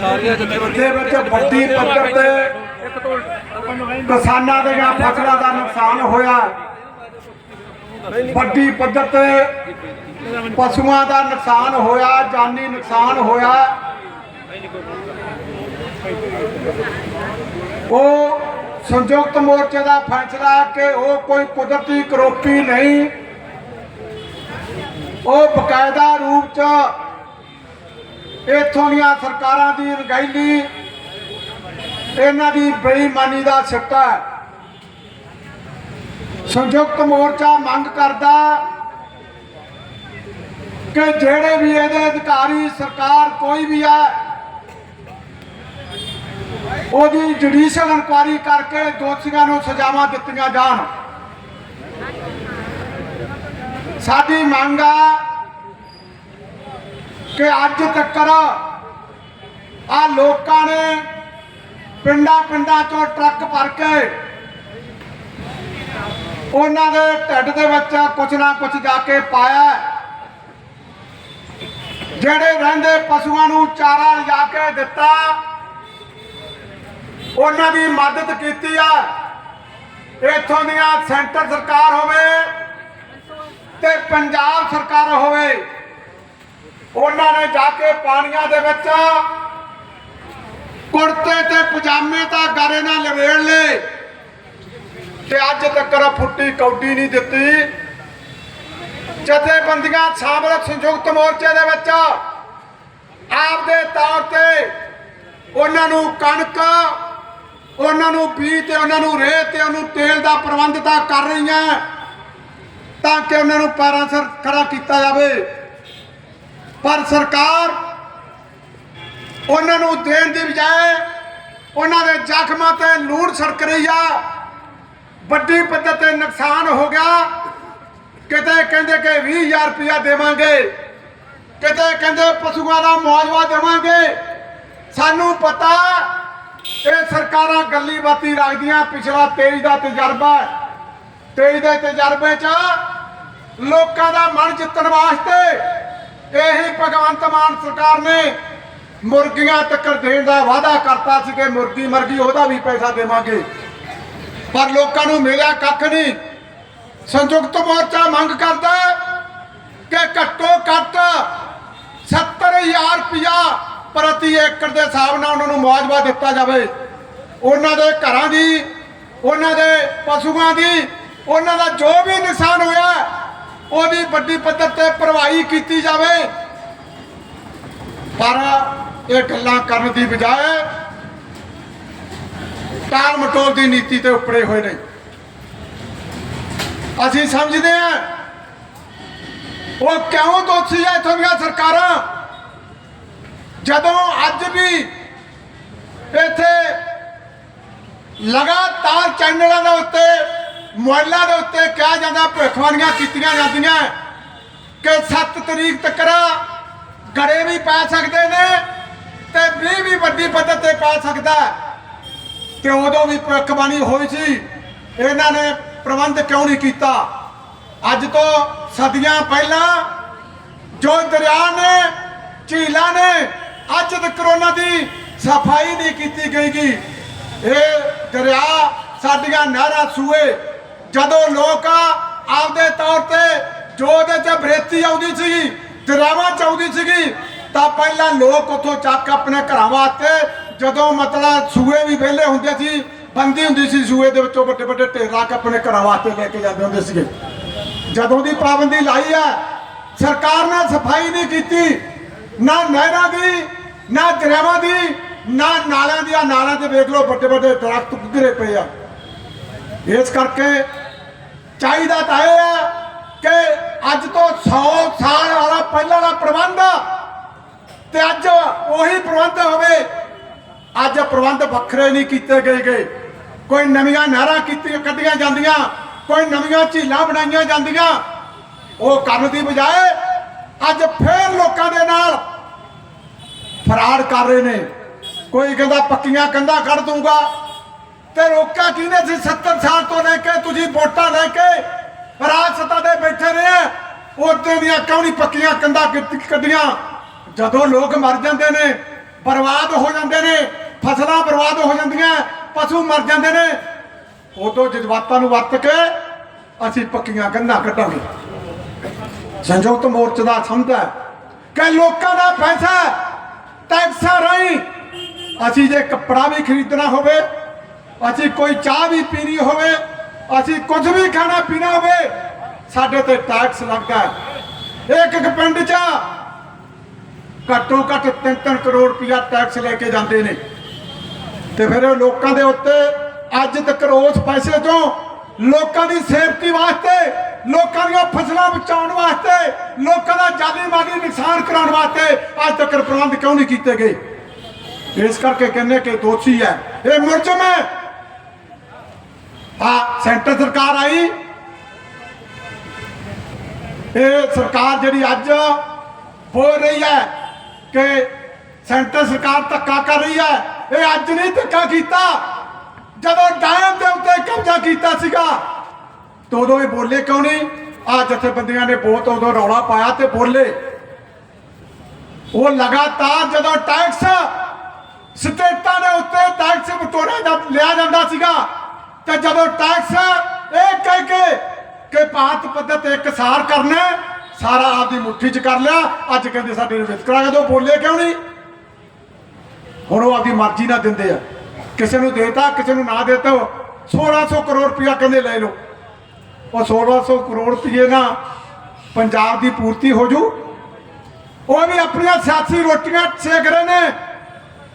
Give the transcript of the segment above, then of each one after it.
ਸਾਰੀਆਂ ਦੇ ਜਥੇਬੰਦੀਆਂ ਵਿੱਚ ਵੱਡੀ ਪੱਧਰ ਤੇ ਕਿਸਾਨਾਂ ਦੀਆਂ ਫਸਲਾਂ ਦਾ ਨੁਕਸਾਨ ਹੋਇਆ। ਵੱਡੀ ਪੱਧਰ ਤੇ ਪਸ਼ੂਆਂ ਦਾ ਨੁਕਸਾਨ ਹੋਇਆ ਜਾਨੀ ਨੁਕਸਾਨ ਹੋਇਆ। ਉਹ ਸੰਯੁਕਤ ਮੋਰਚੇ ਦਾ ਫੈਸਲਾ ਕਿ ਉਹ ਕੋਈ ਕੁਦਰਤੀ ਕਰੋਪੀ ਨਹੀਂ। ਉਹ ਬਕਾਇਦਾ ਰੂਪ ਚ ਇੱਥੋਂ ਦੀਆਂ ਸਰਕਾਰਾਂ ਦੀ ਰੰਗਾਈਲੀ ਇਹਨਾਂ ਦੀ ਬੇਈਮਾਨੀ ਦਾ ਸਿੱਟਾ ਹੈ। ਸੰਯੁਕਤ ਮੋਰਚਾ ਮੰਗ ਕਰਦਾ ਕਿ ਜਿਹੜੇ ਵੀ ਇਹਦੇ ਅਧਿਕਾਰੀ, ਸਰਕਾਰ ਕੋਈ ਵੀ ਹੈ, ਉਹਦੀ ਜੁਡੀਸ਼ੀਅਲ ਇਨਕੁਆਇਰੀ ਕਰਕੇ ਦੋਸ਼ੀਆਂ ਨੂੰ ਸਜ਼ਾਵਾਂ ਦਿੱਤੀਆਂ ਜਾਣ। ਸਾਡੀ ਮੰਗ ਆ ਕਿ ਅੱਜ ਤੱਕ ਆ ਲੋਕਾਂ ਨੇ ਪਿੰਡਾਂ ਪਿੰਡਾਂ ਚੋਂ ਟਰੱਕ ਭਰ ਕੇ ਉਹਨਾਂ ਦੇ ਢਿੱਡ ਦੇ ਵਿੱਚ ਕੁਛ ਨਾ ਕੁਛ ਜਾ ਕੇ ਪਾਇਆ। ਜਿਹੜੇ ਰਹਿੰਦੇ ਪਸ਼ੂਆਂ ਨੂੰ ਚਾਰਾ ਲਿਜਾ ਕੇ ਦਿੱਤਾ, ਉਹਨਾਂ ਦੀ ਮਦਦ ਕੀਤੀ ਆ। ਇੱਥੋਂ ਦੀਆਂ ਸੈਂਟਰ ਸਰਕਾਰ ਹੋਵੇ ਤੇ ਪੰਜਾਬ ਸਰਕਾਰ ਹੋਵੇ ਉਹਨਾਂ ਨੇ ਜਾ ਕੇ ਪਾਣੀਆਂ ਦੇ ਵਿੱਚ ਕੁੜਤੇ ਤੇ ਪਜਾਮੇ ਤਾਂ ਗਾਰੇ ਨਾਲ ਲਵੇੜ ਲਏ। ਤੇ ਅੱਜ ਤੱਕ ਫੁੱਟੀ ਕੌਡੀ ਨਹੀਂ ਦਿੱਤੀ। ਜਥੇਬੰਦੀਆਂ ਸ਼ਾਮਲ ਸੰਯੁਕਤ ਮੋਰਚੇ ਦੇ ਵਿੱਚ ਆਪਦੇ ਤੌਰ ਤੇ ਉਹਨਾਂ ਨੂੰ ਕਣਕ, ਉਹਨਾਂ ਨੂੰ ਬੀਜ ਤੇ ਉਹਨਾਂ ਨੂੰ ਰੇਤ ਤੇ ਉਹਨੂੰ ਤੇਲ ਦਾ ਪ੍ਰਬੰਧ ਤਾਂ ਕਰ ਰਹੀਆਂ। ਤਾਂ ਕਿ ਉਹਨਾਂ ਨੂੰ ਪੈਰਾਂ ਸਿਰ ਖੜਾ ਕੀਤਾ ਜਾਵੇ। ਪਰ ਸਰਕਾਰ ਉਹਨਾਂ ਨੂੰ ਦੇਣ ਦੀ ਬਜਾਏ ਉਹਨਾਂ ਦੇ ਜ਼ਖਮਾਂ ਤੇ ਲੂਣ ਸੜਕ ਰਹੀ ਆ। ਵੱਡੀ ਪੱਧਰ ਤੇ ਨੁਕਸਾਨ ਹੋ ਗਿਆ। ਕਿਤੇ ਕਹਿੰਦੇ ਕਿ 20000 ਰੁਪਇਆ ਦੇਵਾਂਗੇ। ਕਿਤੇ ਕਹਿੰਦੇ ਪਸ਼ੂਆਂ ਦਾ ਮੁਆਵਜ਼ਾ ਦੇਵਾਂਗੇ। ਸਾਨੂੰ ਪਤਾ ਇਹ ਸਰਕਾਰਾਂ ਗੱਲੀ ਬਾਤੀ ਰੱਖਦੀਆਂ ਪਿਛਲਾ 23 ਦਾ ਤਜਰਬਾ ਹੈ। 23 ਦੇ ਤਜਰਬੇ 'ਚ ਲੋਕਾਂ ਦਾ ਮਨ ਜਿੱਤਣ ਵਾਸਤੇ ਇਹੀ ਭਗਵੰਤ ਮਾਨ ਸਰਕਾਰ ਨੇ ਮੁਰਗੀਆਂ ਤੱਕ ਦੇਣ ਦਾ ਵਾਅਦਾ ਕਰਤਾ ਸੀ ਕਿ ਮੁਰਗੀ ਮਰਗੀ ਉਹਦਾ ਵੀ ਪੈਸਾ ਦੇਵਾਂਗੇ। ਪਰ ਲੋਕਾਂ ਨੂੰ ਮਿਲਿਆ ਕੱਖ ਨਹੀਂ। ਸੰਯੁਕਤ ਮੋਰਚਾ ਮੰਗ ਕਰਦਾ ਕਿ ਘੱਟੋ ਘੱਟ 70000 ਰੁਪਇਆ ਪ੍ਰਤੀ ਏਕੜ ਦੇ ਹਿਸਾਬ ਨਾਲ ਉਹਨਾਂ ਨੂੰ ਮੁਆਵਜ਼ਾ ਦਿੱਤਾ ਜਾਵੇ। ਉਹਨਾਂ ਦੇ ਘਰਾਂ ਦੀ, ਉਹਨਾਂ ਦੇ ਪਸ਼ੂਆਂ ਦੀ, ਉਹਨਾਂ ਦਾ ਜੋ ਵੀ ਨੁਕਸਾਨ ਹੋਇਆ ਉਹਦੀ ਵੱਡੀ ਪੱਧਰ ਤੇ ਭਰਵਾਈ ਕੀਤੀ ਜਾਵੇ। ਪਰ ਇਹ ਗੱਲਾਂ ਕਰਨ ਦੀ ਬਜਾਏ ਟਾਲ ਮਟੋਲ ਦੀ ਨੀਤੀ ਤੇ ਉੱਪੜੇ ਹੋਏ ਨੇ। ਅਸੀਂ ਸਮਝਦੇ ਹਾਂ, ਉਹ ਕਿਉਂ ਦੋਸ਼ੀ ਹੈ ਇੱਥੋਂ ਦੀਆਂ ਸਰਕਾਰਾਂ? ਜਦੋਂ ਅੱਜ ਵੀ ਇੱਥੇ ਲਗਾਤਾਰ ਚੈਨਲਾਂ ਦੇ ਉੱਤੇ ਮੋਬਾਈਲਾਂ ਦੇ ਉੱਤੇ ਕਿਹਾ ਜਾਂਦਾ, ਭਵਿੱਖਬਾਣੀਆਂ ਕੀਤੀਆਂ ਜਾਂਦੀਆਂ ਕਿ 7 ਤਰੀਕ ਤੱਕ ਗੜੇ ਵੀ ਪੈ ਸਕਦੇ ਨੇ ਤੇ ਵੀ ਵੀ ਵੱਡੀ ਪੱਧਰ ਤੇ ਪੈ ਸਕਦਾ ਤੇ ਉਦੋਂ ਵੀ ਭਵਿੱਖਬਾਣੀ ਹੋਈ ਸੀ, ਇਹਨਾਂ ਨੇ ਪ੍ਰਬੰਧ ਕਿਉਂ ਨਹੀਂ ਕੀਤਾ? ਅੱਜ ਤੋਂ ਸਦੀਆਂ ਪਹਿਲਾਂ ਜੋ ਦਰਿਆ ਨੇ, ਝੀਲਾਂ ਨੇ, ਅੱਜ ਤੱਕ ਉਹਨਾਂ ਦੀ ਸਫ਼ਾਈ ਨਹੀਂ ਕੀਤੀ ਗਈ ਗੀ ਇਹ ਦਰਿਆ ਸਾਡੀਆਂ ਨਹਿਰਾਂ, ਸੂਏ ਜਦੋਂ ਲੋਕ ਆਪਦੇ ਤੌਰ ਤੇ ਜੋ ਉਹਦੇ ਚ ਬਰੇਤੀ ਆਉਂਦੀ ਸੀ ਦਰਿਆਵਾਂ ਚ ਸੀਗੀ, ਤਾਂ ਪਹਿਲਾਂ ਲੋਕ ਉੱਥੋਂ ਚੱਕ ਆਪਣੇ ਘਰਾਂ ਵਾਸਤੇ, ਜਦੋਂ ਮਤਲਬ ਸੂਏ ਵੀ ਵਿਹਲੇ ਹੁੰਦੇ ਸੀ, ਬੰਦੀ ਹੁੰਦੀ ਸੀ ਸੂਏ ਦੇ ਵਿੱਚੋਂ ਵੱਡੇ ਵੱਡੇ ਢੇਰਾਂ ਕੇ ਆਪਣੇ ਘਰਾਂ ਵਾਸਤੇ ਲੈ ਕੇ ਜਾਂਦੇ ਹੁੰਦੇ ਸੀਗੇ। ਜਦੋਂ ਦੀ ਪਾਬੰਦੀ ਲਾਈ ਹੈ, ਸਰਕਾਰ ਨੇ ਸਫ਼ਾਈ ਨਹੀਂ ਕੀਤੀ, ਨਾ ਨਹਿਰਾਂ ਦੀ, ਨਾ ਦਰਿਆਵਾਂ ਦੀ, ਨਾ ਨਾਲਿਆਂ ਦੀਆਂ ਨਾਲਿਆਂ ਤੇ ਵੇਖ ਲਓ ਵੱਡੇ ਵੱਡੇ ਦਰਖਤ ਘਿਰੇ ਪਏ ਆ। ਇਸ ਕਰਕੇ ਚਾਹੀਦਾ ਤਾਂ ਇਹ ਹੈ ਕਿ ਅੱਜ ਤੋਂ 100 ਸਾਲ ਵਾਲਾ ਪਹਿਲਾਂ ਦਾ ਪ੍ਰਬੰਧ ਤੇ ਅੱਜ ਉਹੀ ਪ੍ਰਬੰਧ ਹੋਵੇ। ਅੱਜ ਪ੍ਰਬੰਧ ਵੱਖਰੇ ਨਹੀਂ ਕੀਤੇ ਗਏ ਗਏ ਕੋਈ ਨਵੀਆਂ ਨਹਿਰਾਂ ਕੀਤੀਆਂ, ਕੱਢੀਆਂ ਜਾਂਦੀਆਂ, ਕੋਈ ਨਵੀਆਂ ਝੀਲਾਂ ਬਣਾਈਆਂ ਜਾਂਦੀਆਂ। ਉਹ ਕਰਨ ਦੀ ਬਜਾਏ ਅੱਜ ਫੇਰ ਲੋਕਾਂ ਦੇ ਨਾਲ ਫਰਾਰ ਕਰ ਰਹੇ ਨੇ। ਕੋਈ ਕਹਿੰਦਾ ਪੱਕੀਆਂ ਕੰਧਾਂ ਕੱਢ ਦੂੰਗਾ ਤੇ ਰੋਕਿਆ ਕਿਹਨੇ ਸੀ? 70 ਸਾਲ ਤੋਂ ਲੈ ਕੇ ਤੁਸੀਂ ਵੋਟਾਂ ਲੈ ਕੇ ਰਾਜ ਸੱਤਾ ਦੇ ਬੈਠੇ ਰਹੇ। ਉਹਦੇ ਦੀਆਂ ਕਿਉਂ ਪੱਕੀਆਂ ਕੰਧਾਂ ਕੱਢੀਆਂ? ਜਦੋਂ ਲੋਕ ਮਰ ਜਾਂਦੇ ਨੇ, ਬਰਬਾਦ ਹੋ ਜਾਂਦੇ ਨੇ, ਫਸਲਾਂ ਬਰਬਾਦ ਹੋ ਜਾਂਦੀਆਂ, ਪਸ਼ੂ ਮਰ ਜਾਂਦੇ ਨੇ, ਉਦੋਂ ਜਜ਼ਬਾਤਾਂ ਨੂੰ ਵਰਤ ਕੇ ਅਸੀਂ ਪੱਕੀਆਂ ਗੰਨਾਂ ਕੱਢਾਂਗੇ। ਸੰਯੁਕਤ ਮੋਰਚੇ ਦਾ ਸਮਝਦਾ ਹੈ ਕਿ ਲੋਕਾਂ ਦਾ ਪੈਸਾ, ਟੈਕਸਾਂ ਰਾਹੀਂ ਅਸੀਂ ਜੇ ਕੱਪੜਾ ਵੀ ਖਰੀਦਣਾ ਹੋਵੇ ਅਸੀਂ ਕੋਈ ਚਾਹ ਵੀ ਪੀਣੀ ਹੋਵੇ, ਅਸੀਂ ਕੁਝ ਵੀ ਖਾਣਾ ਪੀਣਾ ਹੋਵੇ, ਸਾਡੇ ਤੇ ਟੈਕਸ ਲੱਗਦਾ ਇੱਕ ਇੱਕ ਪਿੰਡ 'ਚ ਘੱਟੋ ਘੱਟ 3-3 ਕਰੋੜ ਰੁਪਇਆ ਟੈਕਸ ਲੈ ਕੇ ਜਾਂਦੇ ਨੇ। ਤੇ ਫਿਰ ਉਹ ਲੋਕਾਂ ਦੇ ਉੱਤੇ ਅੱਜ ਤੱਕ ਉਸ ਪੈਸੇ ਤੋਂ ਲੋਕਾਂ ਦੀ ਸੇਫਟੀ ਵਾਸਤੇ, ਲੋਕਾਂ ਦੀਆਂ ਫਸਲਾਂ ਬਚਾਉਣ ਵਾਸਤੇ, ਲੋਕਾਂ ਦਾ ਜਾਨੀ ਮਾਲੀ ਨੁਕਸਾਨ ਕਰਾਉਣ ਵਾਸਤੇ ਅੱਜ ਤੱਕ ਪ੍ਰਬੰਧ ਕਿਉਂ ਨਹੀਂ ਕੀਤੇ ਗਏ? ਇਸ ਕਰਕੇ ਕਹਿੰਦੇ ਕਿ ਦੋਸ਼ੀ ਹੈ। ਇਹ ਮੁਲਜ਼ਮ ਹੈ। ਆ ਸੈਂਟਰ ਸਰਕਾਰ ਆਈ। ਇਹ ਸਰਕਾਰ ਜਿਹੜੀ ਅੱਜ ਬੋਲ ਰਹੀ ਹੈ ਕਿ ਸੈਂਟਰ ਸਰਕਾਰ ਧੱਕਾ ਕਰ ਰਹੀ ਹੈ। ਇਹ ਅੱਜ ਨਹੀਂ ਧੱਕਾ ਕੀਤਾ। ਜਦੋਂ ਡੈਮ ਦੇ ਉੱਤੇ ਕਬਜ਼ਾ ਕੀਤਾ ਸੀਗਾ, ਤੇ ਉਦੋਂ ਇਹ ਬੋਲੇ ਕਿਉਂ ਨਹੀਂ? ਆ ਜਥੇਬੰਦੀਆਂ ਨੇ ਬਹੁਤ ਉਦੋਂ ਰੌਲਾ ਪਾਇਆ ਤੇ ਬੋਲੇ। ਉਹ ਲਗਾਤਾਰ ਜਦੋਂ ਟੈਕਸ ਸਟੇਟਾਂ ਦੇ ਉੱਤੇ ਟੈਕਸ ਬਟੋਰਿਆ ਲਿਆ ਜਾਂਦਾ ਸੀਗਾ ਤੇ ਜਦੋਂ ਟੈਕਸ ਇਹ ਕਹਿ ਕੇ ਕਿ ਭਾਰਤ ਪੱਧਰ ਤੇ ਇਕਸਾਰ ਕਰਨਾ ਸਾਰਾ ਆਪਦੀ ਮੁੱਠੀ 'ਚ ਕਰ ਲਿਆ, ਅੱਜ ਕਹਿੰਦੇ ਸਾਡੇ ਨੂੰ ਵਿਤਕਰਾ ਜਦੋਂ ਬੋਲੇ ਕਿਉਂ ਨਹੀਂ? ਹੁਣ ਉਹ ਆਪਦੀ ਮਰਜ਼ੀ ਨਾਲ ਦਿੰਦੇ ਆ। ਕਿਸੇ ਨੂੰ ਦੇਤਾ, ਕਿਸੇ ਨੂੰ ਨਾ ਦੇਤਾ 1600 ਕਰੋੜ ਰੁਪਇਆ ਕਹਿੰਦੇ ਲੈ ਲਓ। ਉਹ 1600 ਕਰੋੜ ਰੁਪਏ ਨਾਲ ਪੰਜਾਬ ਦੀ ਪੂਰਤੀ ਹੋ ਜੂ। ਉਹ ਵੀ ਆਪਣੀਆਂ ਸਿਆਸੀ ਰੋਟੀਆਂ ਸੇਕ ਰਹੇ ਨੇ।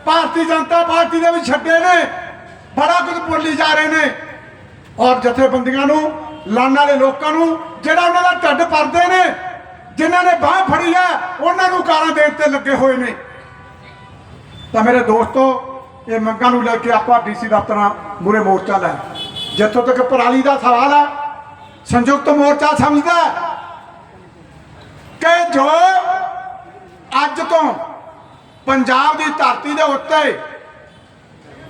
ਭਾਰਤੀ ਜਨਤਾ ਪਾਰਟੀ ਦੇ ਵੀ ਛੱਡੇ ਨੇ। ਬੜਾ ਕੁਝ ਬੋਲੀ ਜਾ ਰਹੇ ਨੇ। ਔਰ ਜਥੇਬੰਦੀਆਂ ਨੂੰ ਲੜਨ ਵਾਲੇ ਲੋਕਾਂ ਨੂੰ, ਜਿਹੜਾ ਉਹਨਾਂ ਦਾ ਢੱਡ ਭਰਦੇ ਨੇ, ਜਿਨ੍ਹਾਂ ਨੇ ਬਾਹ ਫੜੀ ਹੈ, ਉਹਨਾਂ ਨੂੰ ਕਾਰਾਂ ਦੇਣ ਤੇ ਲੱਗੇ ਹੋਏ ਨੇ। ਤਾਂ ਮੇਰੇ ਦੋਸਤੋ, ਇਹ ਮੰਗਾਂ ਨੂੰ ਲੈ ਕੇ ਆਪਾਂ ਡੀਸੀ ਦਫ਼ਤਰਾਂ ਮੂਰੇ ਮੋਰਚਾ ਲੈ ਜਿੱਥੋਂ ਤੱਕ ਪਰਾਲੀ ਦਾ ਸਵਾਲ ਹੈ ਸੰਯੁਕਤ ਮੋਰਚਾ ਸਮਝਦਾ ਕਿ ਜੋ ਅੱਜ ਤੋਂ ਪੰਜਾਬ ਦੀ ਧਰਤੀ ਦੇ ਉੱਤੇ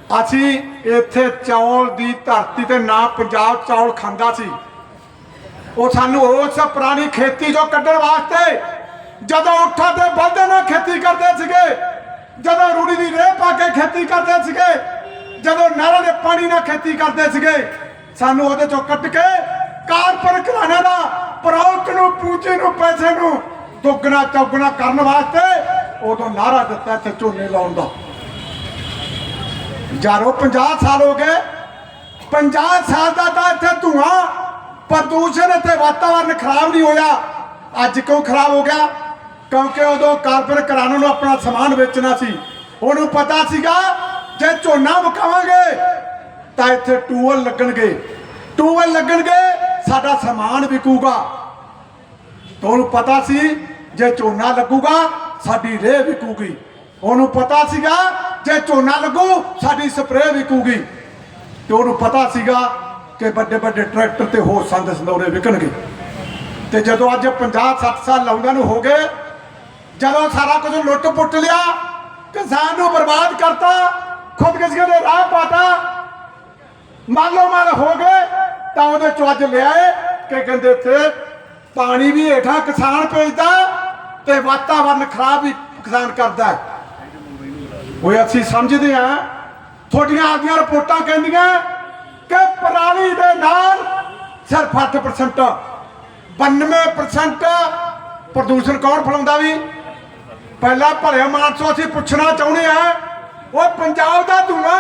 ਅਸੀਂ ਇੱਥੇ ਚੌਲ ਦੀ ਧਰਤੀ ਤੇ ਨਾ ਪੰਜਾਬ ਚੌਲ ਖਾਂਦਾ ਸੀ। ਉਹ ਸਾਨੂੰ ਉਸ ਪੁਰਾਣੀ ਖੇਤੀ ਚੋਂ ਕੱਢਣ ਵਾਸਤੇ ਜਦੋਂ ਉੱਠਾਂ ਤੇ ਬਲਦੇ ਨਾਲ ਖੇਤੀ ਕਰਦੇ ਸੀਗੇ, ਜਦੋਂ ਰੂੜੀ ਦੀ ਰੇਹ ਪਾ ਕੇ ਖੇਤੀ ਕਰਦੇ ਸੀਗੇ, ਜਦੋਂ ਨਹਿਰਾਂ ਦੇ ਪਾਣੀ ਨਾਲ ਖੇਤੀ ਕਰਦੇ ਸੀਗੇ, ਸਾਨੂੰ ਉਹਦੇ ਚੋਂ ਕੱਟ ਕੇ ਕਾਰਪੋਰੇਟ ਘਰਾਣੇ ਦਾ ਪ੍ਰੋਡਕਟ ਨੂੰ, ਪੂੰਜੀ ਨੂੰ, ਪੈਸੇ ਨੂੰ ਦੁੱਗਣਾ ਚੌਗਣਾ ਕਰਨ ਵਾਸਤੇ ਉਦੋਂ ਨਾਰਾ ਦਿੱਤਾ ਤੇ ਝੋਨੇ ਲਾਉਣ ਦਾ। ਯਾਰੋ 50 ਸਾਲ ਹੋ ਗਏ। 50 ਸਾਲ ਦਾ ਤਾਂ ਇੱਥੇ ਧੂਆਂ, ਪ੍ਰਦੂਸ਼ਣ ਅਤੇ ਵਾਤਾਵਰਨ ਖਰਾਬ ਨਹੀਂ ਹੋਇਆ। ਅੱਜ ਕਿਉਂ ਖਰਾਬ ਹੋ ਗਿਆ? ਕਿਉਂਕਿ ਉਦੋਂ ਕਾਰਪੋਰੇਟ ਘਰਾਣਿਆਂ ਨੂੰ ਆਪਣਾ ਸਮਾਨ ਵੇਚਣਾ ਸੀ। ਉਹਨੂੰ ਪਤਾ ਸੀਗਾ, ਜੇ ਝੋਨਾ ਵਿਕਾਵਾਂਗੇ, ਤਾਂ ਇੱਥੇ ਟੂਵਲ ਲੱਗਣਗੇ। ਟੂਵਲ ਲੱਗਣਗੇ, ਸਾਡਾ ਸਮਾਨ ਵਿਕੂਗਾ। ਤੁਹਾਨੂੰ ਪਤਾ ਸੀ, ਜੇ ਝੋਨਾ ਲੱਗੂਗਾ, ਸਾਡੀ ਰੇਹ ਵਿਕੂਗੀ। ਉਹਨੂੰ ਪਤਾ ਸੀਗਾ ਜੇ ਝੋਨਾ ਲੱਗੂ, ਸਾਡੀ ਸਪਰੇਅ ਵਿਕੂਗੀ। ਤੇ ਉਹਨੂੰ ਪਤਾ ਸੀਗਾ ਕਿ ਵੱਡੇ ਵੱਡੇ ਟਰੈਕਟਰ ਤੇ ਹੋਰ ਸੰਦ ਸੰਦੌਰੇ ਵਿਕਣਗੇ। ਤੇ ਜਦੋਂ ਅੱਜ 50 60 ਸਾਲ ਲਾਉਂਦਿਆਂ ਨੂੰ ਹੋ ਗਏ, ਜਦੋਂ ਸਾਰਾ ਕੁਝ ਲੁੱਟ ਪੁੱਟ ਲਿਆ, ਕਿਸਾਨ ਨੂੰ ਬਰਬਾਦ ਕਰਤਾ ਖੁਦਕਸ਼ੀ ਦੇ ਰਾਹ ਪਾਤਾ, ਮਾਲੋ ਮਾਲ ਹੋ ਗਏ, ਤਾਂ ਉਹਦੇ ਚੋਂ ਅੱਜ ਲਿਆਏ ਕਿ ਕਹਿੰਦੇ ਇੱਥੇ ਪਾਣੀ ਵੀ ਹੇਠਾਂ ਕਿਸਾਨ ਭੇਜਦਾ ਤੇ ਵਾਤਾਵਰਨ ਖਰਾਬ ਵੀ ਕਿਸਾਨ ਕਰਦਾ ਓਏ ਅਸੀਂ ਸਮਝਦੇ ਹਾਂ, ਤੁਹਾਡੀਆਂ ਆਪਦੀਆਂ ਰਿਪੋਰਟਾਂ ਕਹਿੰਦੀਆਂ ਕਿ ਪਰਾਲੀ ਦੇ ਨਾਲ ਸਿਰਫ 8% 92% ਪ੍ਰਦੂਸ਼ਣ ਕੌਣ ਫੈਲਾਉਂਦਾ ਵੀ? ਪਹਿਲਾਂ ਭਲੇ ਮਾਨਸੋ ਅਸੀਂ ਪੁੱਛਣਾ ਚਾਹੁੰਦੇ ਆ ਉਹ ਪੰਜਾਬ ਦਾ ਧੂਆਂ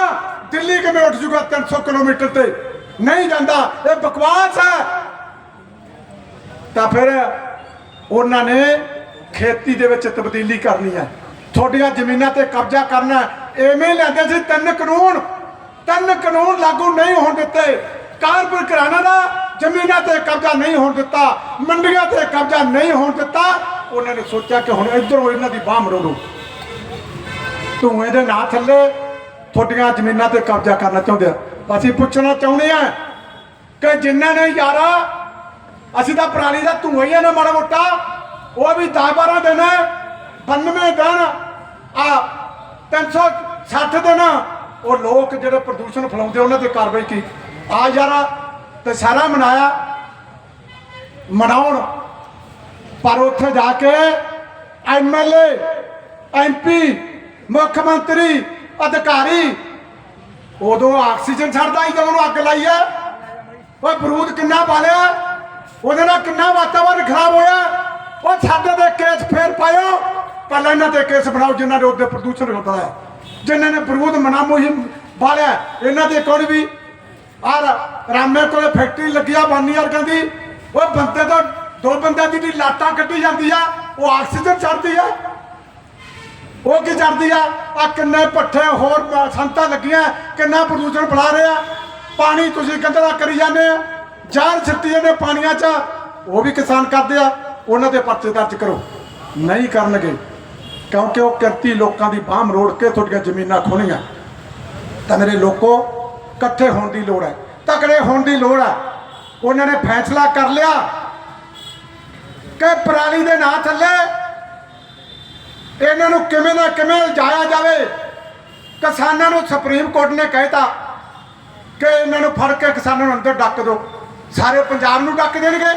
ਦਿੱਲੀ ਕਿਵੇਂ ਉੱਠ ਜੂਗਾ 300 ਕਿਲੋਮੀਟਰ ਤੇ? ਨਹੀਂ ਜਾਂਦਾ, ਇਹ ਬਕਵਾਸ ਹੈ। ਤਾਂ ਫਿਰ ਉਹਨਾਂ ਨੇ ਖੇਤੀ ਦੇ ਵਿੱਚ ਤਬਦੀਲੀ ਕਰਨੀ ਹੈ। ਤੁਹਾਡੀਆਂ ਜ਼ਮੀਨਾਂ ਤੇ ਕਬਜ਼ਾ ਕਰਨਾ ਹੈ। ਐਵੇਂ ਲੈਂਦੇ ਸੀ, ਤਿੰਨ ਕਾਨੂੰਨ ਤਿੰਨ ਕਾਨੂੰਨ ਲਾਗੂ ਨਹੀਂ ਹੋਣ ਦਿੱਤੇ। ਕਾਰਪੋਰੇਟ ਘਰਾਣਾ ਦਾ ਜ਼ਮੀਨਾਂ ਤੇ ਕਬਜ਼ਾ ਨਹੀਂ ਹੋਣ ਦਿੱਤਾ, ਮੰਡੀਆਂ ਤੇ ਕਬਜ਼ਾ ਨਹੀਂ ਹੋਣ ਦਿੱਤਾ। ਉਹਨਾਂ ਨੇ ਸੋਚਿਆ ਕਿ ਹੁਣ ਇਧਰੋਂ ਇਹਨਾਂ ਦੀ ਬਾਹ ਮਰੋੜੋ। ਧੂਏ ਦੇ ਨਾਂ ਥੱਲੇ ਤੁਹਾਡੀਆਂ ਜ਼ਮੀਨਾਂ ਤੇ ਕਬਜ਼ਾ ਕਰਨਾ ਚਾਹੁੰਦੇ ਆ। ਅਸੀਂ ਪੁੱਛਣਾ ਚਾਹੁੰਦੇ ਆ ਕਿ ਜਿਨ੍ਹਾਂ ਨੇ ਯਾਰਾ, ਅਸੀਂ ਤਾਂ ਪ੍ਰਾਣੀ ਦਾ ਧੂਆ ਹੀ ਨਾ ਮਾੜਾ ਮੋਟਾ। ਉਹ ਵੀ 10 12 ਦਿਨ 92 ਦਿਨ ਆ 360 ਦਿਨ ਉਹ ਲੋਕ ਜਿਹੜੇ ਪ੍ਰਦੂਸ਼ਣ ਫੈਲਾਉਂਦੇ ਉਹਨਾਂ ਤੇ ਕਾਰਵਾਈ ਕੀ? ਆ ਯਾਰਾ ਤੇ ਸਾਰਾ ਮਨਾਇਆ, ਮਨਾਉਣ। ਪਰ ਉੱਥੇ ਜਾ ਕੇ ਐਮਐਲਏ ਐਮਪੀ ਮੁੱਖ ਮੰਤਰੀ, ਅਧਿਕਾਰੀ, ਉਦੋਂ ਆਕਸੀਜਨ ਛੱਡਦਾ ਹੀ ਜਦੋਂ ਉਹਨੂੰ ਅੱਗ ਲਾਈ ਹੈ ਓਏ ਬਰੂਦ ਕਿੰਨਾ ਪਾਲਿਆ ਉਹਦੇ ਨਾਲ ਕਿੰਨਾ ਵਾਤਾਵਰਨ ਖਰਾਬ ਹੋਇਆ। ਉਹ ਸਾਡੇ ਦੇ ਕੇਸ ਫੇਰ ਪਾਇਓ। ਪਹਿਲਾਂ ਇਹਨਾਂ ਤੇ ਕੇਸ ਬਣਾਓ ਜਿਨ੍ਹਾਂ ਦੇ ਉੱਤੇ ਪ੍ਰਦੂਸ਼ਣ ਹੁੰਦਾ ਹੈ। ਜਿਨ੍ਹਾਂ ਨੇ ਬਰੂਦ ਮਨਾ ਮੁਹਿੰਮ ਬਾਲਿਆ, ਇਹਨਾਂ ਦੇ ਕੋਲ ਵੀ? ਆਰ ਰਾਮੇ ਕੋਲੇ ਫੈਕਟਰੀ ਲੱਗਿਆ, ਬਾਨੀ ਵਰਗਾਂ ਦੀ। ਉਹ ਬੰਦੇ ਤੋਂ ਦੋ ਬੰਦਿਆਂ ਦੀ ਜਿਹੜੀ ਲਾਟਾਂ ਕੱਢੀ ਜਾਂਦੀ ਆ, ਉਹ ਆਕਸੀਜਨ ਛੱਡਦੀ ਆ। ਉਹ ਕੀ ਚੜਦੀ ਆ? ਆ ਕਿੰਨੇ ਪੱਠੇ ਹੋਰ ਸੰਤਾਂ ਲੱਗੀਆਂ, ਕਿੰਨਾ ਪ੍ਰਦੂਸ਼ਣ ਫੈਲਾ ਰਿਹਾ ਪਾਣੀ ਤੁਸੀਂ ਗੰਦਲਾ ਕਰੀ ਜਾਂਦੇ ਆ ਜਾਨ ਛੱਟੀ ਜਾਂਦੇ ਪਾਣੀਆਂ 'ਚ। ਉਹ ਵੀ ਕਿਸਾਨ ਕਰਦੇ ਆ, ਉਹਨਾਂ ਦੇ ਪਰਚੇ ਦਰਜ ਕਰੋ। ਨਹੀਂ ਕਰਨਗੇ। ਕਿਉਂਕਿ ਉਹ ਕਿਰਤੀ ਲੋਕਾਂ ਦੀ ਬਾਹ ਮਰੋੜ ਕੇ ਤੁਹਾਡੀਆਂ ਜ਼ਮੀਨਾਂ ਖੋਣੀਆਂ ਤਾਂ ਮੇਰੇ ਲੋਕੋ, ਇਕੱਠੇ ਹੋਣ ਦੀ ਲੋੜ ਹੈ। ਤਕੜੇ ਹੋਣ ਦੀ ਲੋੜ ਹੈ। ਉਹਨਾਂ ਨੇ ਫੈਸਲਾ ਕਰ ਲਿਆ ਕਿ ਪਰਾਲੀ ਦੇ ਨਾਂ ਥੱਲੇ ਇਹਨਾਂ ਨੂੰ ਕਿਵੇਂ ਨਾ ਕਿਵੇਂ ਲਿਜਾਇਆ ਜਾਵੇ। ਕਿਸਾਨਾਂ ਨੂੰ ਸੁਪਰੀਮ ਕੋਰਟ ਨੇ ਕਹਿਤਾ ਕਿ ਇਹਨਾਂ ਨੂੰ ਫੜ ਕੇ ਕਿਸਾਨਾਂ ਨੂੰ ਅੰਦਰ ਡੱਕ ਦਿਓ। ਸਾਰੇ ਪੰਜਾਬ ਨੂੰ ਡੱਕ ਦੇਣਗੇ।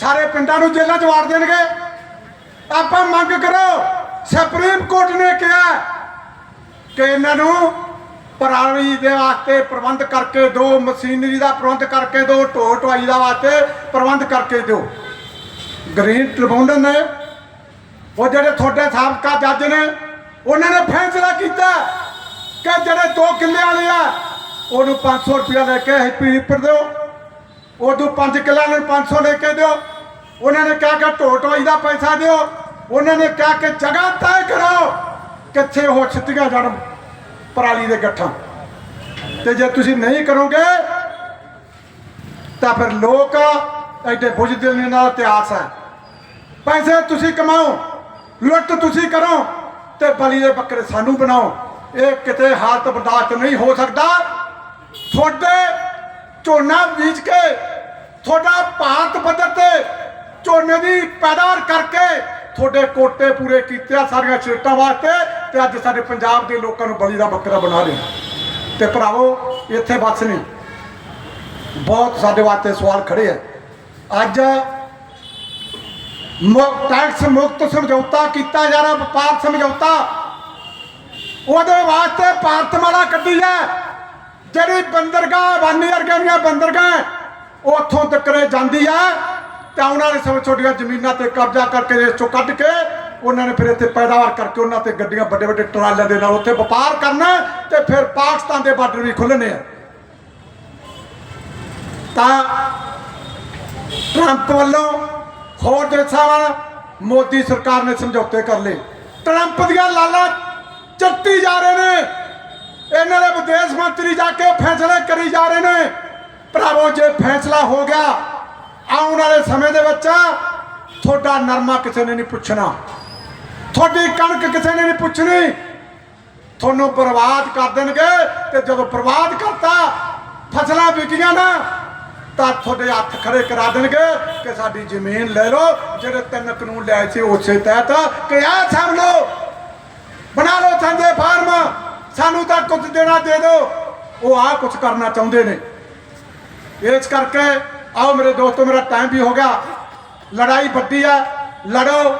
ਸਾਰੇ ਪਿੰਡਾਂ ਨੂੰ ਜੇਲ੍ਹਾਂ 'ਚ ਵਾੜ ਦੇਣਗੇ। ਆਪਾਂ ਮੰਗ ਕਰੋ ਸੁਪਰੀਮ ਕੋਰਟ ਨੇ ਕਿਹਾ ਕਿ ਇਹਨਾਂ ਨੂੰ ਪਰਾਲੀ ਦੇ ਵਾਸਤੇ ਪ੍ਰਬੰਧ ਕਰਕੇ ਦਿਓ ਮਸ਼ੀਨਰੀ ਦਾ ਪ੍ਰਬੰਧ ਕਰਕੇ ਦਿਓ ਢੋ ਢੁਆਈ ਦਾ ਵਾਸਤੇ ਪ੍ਰਬੰਧ ਕਰਕੇ ਦਿਓ। ਗ੍ਰੀਨ ਟ੍ਰਿਬਿਊਨਲ ਨੇ, ਉਹ ਜਿਹੜੇ ਤੁਹਾਡੇ ਸਾਬਕਾ ਜੱਜ ਨੇ, ਉਹਨਾਂ ਨੇ ਫੈਸਲਾ ਕੀਤਾ ਕਿ ਜਿਹੜੇ ਦੋ ਕਿੱਲੇ ਵਾਲੇ ਆ, ਉਹਨੂੰ 500 ਰੁਪਇਆ ਲੈ ਕੇ ਹੈਪੀ ਪਰ ਦਿਓ। ਉਦੋਂ 5 ਕਿੱਲਿਆਂ ਨੂੰ 500 ਲੈ ਕੇ ਦਿਓ। ਉਹਨਾਂ ਨੇ ਕਿਹਾ ਕਿ ਢੋ ਢਵਾਈ ਦਾ ਪੈਸਾ ਦਿਓ। ਉਹਨਾਂ ਨੇ ਕਿਹਾ ਕਿ ਜਗ੍ਹਾ ਤੈਅ ਕਰੋ ਕਿੱਥੇ ਉਹ ਛਿੱਤੀਆਂ ਜੜ ਪਰਾਲੀ ਦੇ ਗੱਠਾਂ। ਤੇ ਜੇ ਤੁਸੀਂ ਨਹੀਂ ਕਰੋਗੇ, ਤਾਂ ਫਿਰ ਲੋਕ ਐਡੇ ਬੁਝਦਿਲ ਨੇ ਨਾਲ ਇਤਿਹਾਸ ਹੈ ਪੈਸੇ ਤੁਸੀਂ ਕਮਾਓ, ਲੁੱਟ ਤੁਸੀਂ ਕਰੋ ਤੇ ਬਲੀ ਦੇ ਬੱਕਰੇ ਸਾਨੂੰ ਬਣਾਓ। ਇਹ ਕਿਤੇ ਹਾਲਤ ਬਰਦਾਸ਼ਤ ਨਹੀਂ ਹੋ ਸਕਦਾ। ਤੁਹਾਡੇ ਝੋਨਾ ਬੀਜ ਕੇ, ਤੁਹਾਡਾ ਭਾਰਤ ਪੱਧਰ ਤੇ ਝੋਨੇ ਦੀ ਪੈਦਾਵਾਰ ਕਰਕੇ ਤੁਹਾਡੇ ਕੋਟੇ ਪੂਰੇ ਕੀਤੇ ਆ ਸਾਰੀਆਂ ਸਟੇਟਾਂ ਵਾਸਤੇ ਤੇ ਅੱਜ ਸਾਡੇ ਪੰਜਾਬ ਦੇ ਲੋਕਾਂ ਨੂੰ ਬਲੀ ਦਾ ਬੱਕਰਾ ਬਣਾ ਰਹੇ ਤੇ ਭਰਾਵੋ, ਇੱਥੇ ਬਸ ਨਹੀਂ। ਬਹੁਤ ਸਾਡੇ ਵਾਸਤੇ ਸਵਾਲ ਖੜੇ ਆ। ਅੱਜ ਟੈਕਸ ਮੁਕਤ ਸਮਝੌਤਾ ਕੀਤਾ ਜਾ ਰਿਹਾ, ਵਪਾਰ ਸਮਝੌਤਾ। ਉਹਦੇ ਵਾਸਤੇ ਭਾਰਤਮਾਲਾ ਕੱਢੀ ਹੈ। ਜਿਹੜੀ ਬੰਦਰਗਾਹ ਬਾਨੀ ਵਰਗੀਆਂ ਬੰਦਰਗਾਹ, ਉੱਥੋਂ ਤੱਕਰੇ ਜਾਂਦੀ ਆ। ਤਾਂ ਉਹਨਾਂ ਨੇ ਸਭ ਛੋਟੀਆਂ ਜ਼ਮੀਨਾਂ ਤੇ ਕਬਜ਼ਾ ਕਰਕੇ ਇਸ ਚੋਂ ਕੱਢ ਕੇ ਉਹਨਾਂ ਨੇ ਫਿਰ ਇੱਥੇ ਪੈਦਾਵਾਰ ਕਰਕੇ ਉਹਨਾਂ ਤੇ ਗੱਡੀਆਂ ਵੱਡੇ ਵੱਡੇ ਟਰਾਲਿਆਂ ਦੇ ਨਾਲ ਉੱਥੇ ਵਪਾਰ ਕਰਨਾ ਤੇ ਫਿਰ ਪਾਕਿਸਤਾਨ ਦੇ ਬਾਰਡਰ ਵੀ ਖੁੱਲਣੇ ਆ। ਤਾਂ ਟਰੰਪ ਵੱਲੋਂ ਹੋਰ ਦੇਸ਼ਾਂ ਨਾਲ ਮੋਦੀ ਸਰਕਾਰ ਨੇ ਸਮਝੌਤੇ ਕਰ ਲਏ। ਟਰੰਪ ਦੀਆਂ ਲਾਲਾਂ ਚੱਟੀ ਜਾ ਰਹੇ ਨੇ। ਇਹਨਾਂ ਦੇ ਵਿਦੇਸ਼ ਮੰਤਰੀ ਜਾ ਕੇ ਫੈਸਲੇ ਕਰੀ ਜਾ ਰਹੇ ਨੇ। ਭਰਾਵੋ, ਜੇ ਫੈਸਲਾ ਹੋ ਗਿਆ ਆਉਣ ਵਾਲੇ ਸਮੇਂ ਦੇ ਵਿੱਚ ਤੁਹਾਡਾ ਨਰਮਾ ਕਿਸੇ ਨੇ ਨਹੀਂ ਪੁੱਛਣਾ। ਤੁਹਾਡੀ ਕਣਕ ਕਿਸੇ ਨੇ ਨਹੀਂ ਪੁੱਛਣੀ। ਤੁਹਾਨੂੰ ਬਰਬਾਦ ਕਰ ਦੇਣਗੇ ਤੇ ਜਦੋਂ ਬਰਬਾਦ ਕਰਤਾ, ਫਸਲਾਂ ਵਿਕੀਆਂ ਨਾ, ਤਾਂ ਤੁਹਾਡੇ ਹੱਥ ਖੜੇ ਕਰਾ ਦੇਣਗੇ ਕਿ ਸਾਡੀ ਜ਼ਮੀਨ ਲੈ ਲਓ, ਜਿਹੜੇ ਤਿੰਨ ਕਾਨੂੰਨ ਲਿਆਏ ਸੀ ਉਸੇ ਤਹਿਤ ਕਿ ਆਹ ਸਾਂਭ ਲਓ। ਬਣਾ ਲਓ ਸੰਜੇ ਫਾਰਮ, ਸਾਨੂੰ ਤਾਂ ਕੁਝ ਦੇਣਾ ਦੇ ਦਿਓ। ਉਹ ਆਹ ਕੁਝ ਕਰਨਾ ਚਾਹੁੰਦੇ ਨੇ। ਇਸ ਕਰਕੇ ਆਓ ਮੇਰੇ ਦੋਸਤੋ ਮੇਰਾ ਟਾਈਮ ਵੀ ਹੋ ਗਿਆ। ਲੜਾਈ ਵੱਡੀ ਆ। ਲੜੋ।